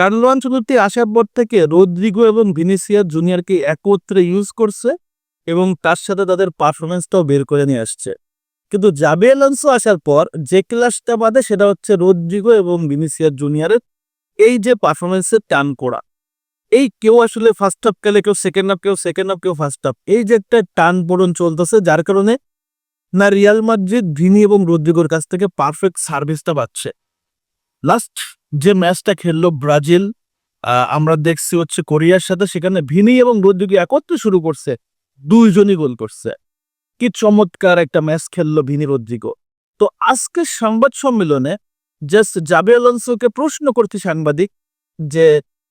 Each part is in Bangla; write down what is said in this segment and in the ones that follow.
কার্লো আনচলতি আসার পর থেকে রদ্রিগো এবং ভিনিসিয়াস জুনিয়রকে একত্রে ইউজ করছে এবং তার সাথে তাদের পারফরমেন্সটাও বের করে নিয়ে আসছে। কিন্তু জাবি অ্যালোনসো আসার পর যে ক্লাসটা বাদে সেটা হচ্ছে রদ্রিগো এবং ভিনিসিয়াস জুনিয়রের এই যে পারফরমেন্সের টান করা। এই কেউ আসলে ফার্স্ট হাফ খেলে, কেউ সেকেন্ড হাফ কেউ সেকেন্ড হাফ কেউ ফার্স্ট হাফ এই যে একটা টান পড়ন চলতেছে, যার কারণে না রিয়াল মাদ্রিদ, ভিনি এবং রদ্রিগোর কাছ থেকে পারফেক্ট সার্ভিসটা পাচ্ছে। লাস্ট যে ম্যাচটা খেললো ব্রাজিল আমরা দেখছি হচ্ছে কোরিয়ার সাথে সেখানে ভিনি এবং রদ্রিগো একত্রে শুরু করছে, দুইজনই গোল করছে। কি চমৎকার একটা ম্যাচ খেললো ভিনি রদ্রিগো। তো আজকের সংবাদ সম্মেলনে জাস্ট জাবে আলোনসোকে প্রশ্ন করতে সাংবাদিক যে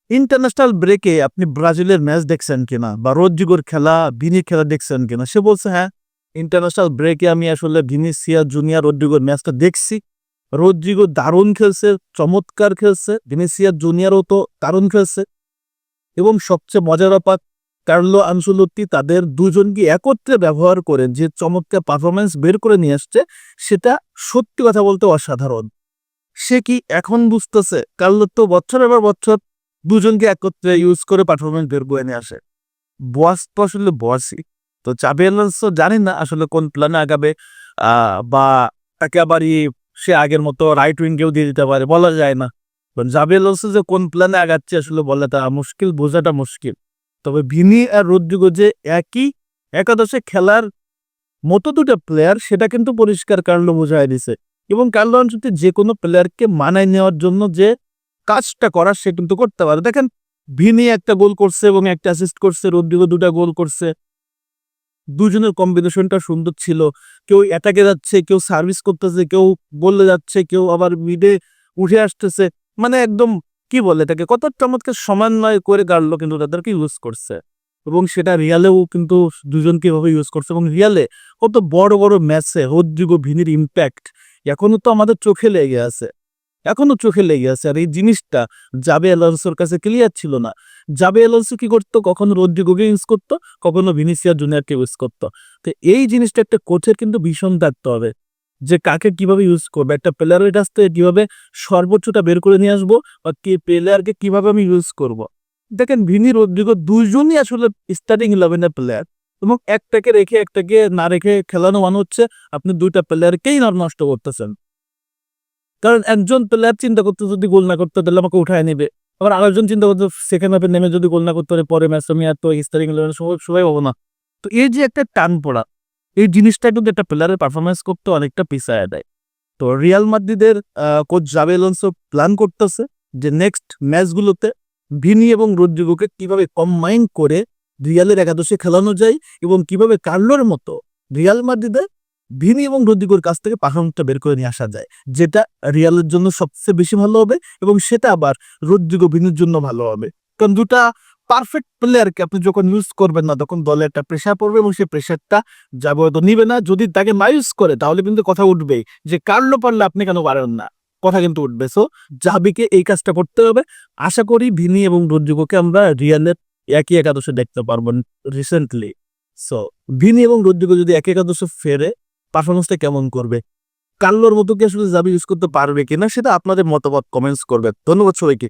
ইন্টারন্যাশনাল ব্রেকে আপনি ব্রাজিলের ম্যাচ দেখছেন কিনা বা রদ্রিগোর খেলা, ভিনির খেলা দেখছেন কিনা? সে বলছে হ্যাঁ ইন্টারন্যাশনাল ব্রেকে আমি আসলে ভিনিসিয়া জুনিয়র, রদ্রিগোর ম্যাচটা দেখছি। রদ্রিগো দারুণ খেলছে, চমৎকার খেলছে ভিনিসিয়া জুনিয়রও তো দারুণ খেলছে। এবং সবচেয়ে মজার ব্যাপার, কার্লো আনসুলতি তাদের দুজনকে একত্রে ব্যবহার করে যে চমৎকার পারফরমেন্স বের করে নিয়ে আসছে, সেটা সত্যি কথা বলতে অসাধারণ। সে কি এখন বুঝতেছে? কার্লো তো বছর এবার বছর দুজনকে একত্রে ইউজ করে পারফরমেন্স বের করে নিয়ে আসে। বস তো আসলে বসই তো চাবি অ্যালোনসো জানি না আসলে কোন প্ল্যানে আগাবে বা একেবারে সে আগের মতো রাইট উইঙ্গেও দিয়ে দিতে পারে, বলা যায় না। জাবি অ্যালোনসো যে, কোন প্ল্যানে আগাচ্ছে আসলে বলাটা মুশকিল, বোঝাটা মুশকিল। তবে ভিনি আর রদ্রিগো যে একই একাদশে খেলার মতো দুটো প্লেয়ার সেটা কিন্তু পরিষ্কার কার্লো বোঝায় দিছে। এবং কার্লো আনচুতি যে কোনো প্লেয়ারকে মানায় নেওয়ার জন্য যে কাজটা করার সে কিন্তু করতে পারে। দেখেন, ভিনি একটা গোল করছে এবং একটা অ্যাসিস্ট করছে, রদ্রিগো দুটা গোল করছে। দুজনের কম্বিনেশনটা সুন্দর ছিল। কেউ অ্যাটাকে যাচ্ছে, কেউ সার্ভিস করতেছে, কেউ বললে যাচ্ছে, কেউ আবার মিডে উঠে আসতেছে। মানে একদম কি বলে এটাকে? কত চমৎকার সমন্বয় করে গাড়লো কিন্তু তাদেরকে ইউজ করছে। এবং সেটা রিয়ালেও কিন্তু দুজনকে এভাবে ইউজ করছে। এবং রিয়ালে কত বড় বড় ম্যাচে রদ্রিগো ভিনির ইম্প্যাক্ট এখনও তো আমাদের চোখে লেগে আছে। এখনও চোখে লেগে আছে আর এই জিনিসটা জাবে অ্যালোনসোর কাছে ক্লিয়ার ছিল না। জাবে অ্যালোনসো কি করতো? কখনো রদ্রিগোকে ইউজ করতো, কখনো ভিনিসিয়া জুনিয়রকে ইউজ করতো। তো এই জিনিসটা একটা কোচের কিন্তু ভীষণ থাকতে হবে যে কাকে কীভাবে ইউজ করবে, একটা প্লেয়ারের কাছ থেকে কীভাবে সর্বোচ্চটা বের করে নিয়ে আসব বা কে প্লেয়ারকে কীভাবে আমি ইউজ করব। দেখেন ভিনি রদ্রিগো দুজনই আসলে স্টার্টিং ইলেভেনের প্লেয়ার এবং একটাকে রেখে একটাকে না রেখে খেলানো মানে হচ্ছে, আপনি দুইটা প্লেয়ারকেই নষ্ট করতেছেন। কারণ একজন প্লেয়ার চিন্তা করতে যদি গোল না করতে, তাহলে আমাকে উঠায় নেবে। আবার আরেকজন চিন্তা করতে সেকেন্ড হাফে নেমে যদি গোল না করতে পারে পরে ম্যাচ আমি এত স্টারিং ইলেভেন সবাই পাবো না। তো এই যে একটা টান পড়া, এই জিনিসটা কিন্তু একটা প্লেয়ারের পারফরমেন্স করতে অনেকটা পিছায় দেয়। তো রিয়াল মাদ্রিদের কোচ জাবে এলোনসো প্ল্যান করতেছে যে নেক্সট ম্যাচগুলোতে ভিনি এবং রদ্রিগোকে কীভাবে কম্বাইন করে রিয়ালের একাদশে খেলানো যায় এবং কীভাবে কার্লোর মতো রিয়াল মাদ্রিদে ভিনি এবং রদ্রিগোর কাছ থেকে পারফরমেন্সটা বের করে নিয়ে আসা যায়, যেটা রিয়ালের জন্য সবচেয়ে বেশি ভালো হবে এবং সেটা আবার রদ্রিগো ভিনির জন্য ভালো হবে। কারণ দুটা পারফেক্ট প্লেয়ারকে আপনি যখন ইউজ করবেন না, তখন দলে একটা প্রেশার পড়বে এবং সেই প্রেশারটা যাবে হয়তো নিবে না। যদি তাকে মাইউজ করে, তাহলে কিন্তু কথা উঠবেই যে কার্লো পারলে আপনি কেন পারেন না? কথা কিন্তু উঠবে। সো জাবিকে এই কাজটা করতে হবে। আশা করি ভিনি এবং রদ্রিগোকে আমরা রিয়ালের একই একাদশে দেখতে পারব রিসেন্টলি সো ভিনি এবং রদ্রিগো যদি একই একাদশে ফেরে পারফরমেন্সটা কেমন করবে? কাল্লোর মতো কি আসলে জাবি ইউজ করতে পারবে কিনা, সেটা আপনাদের মতামত কমেন্টস করবে ধন্যবাদ সবাইকে।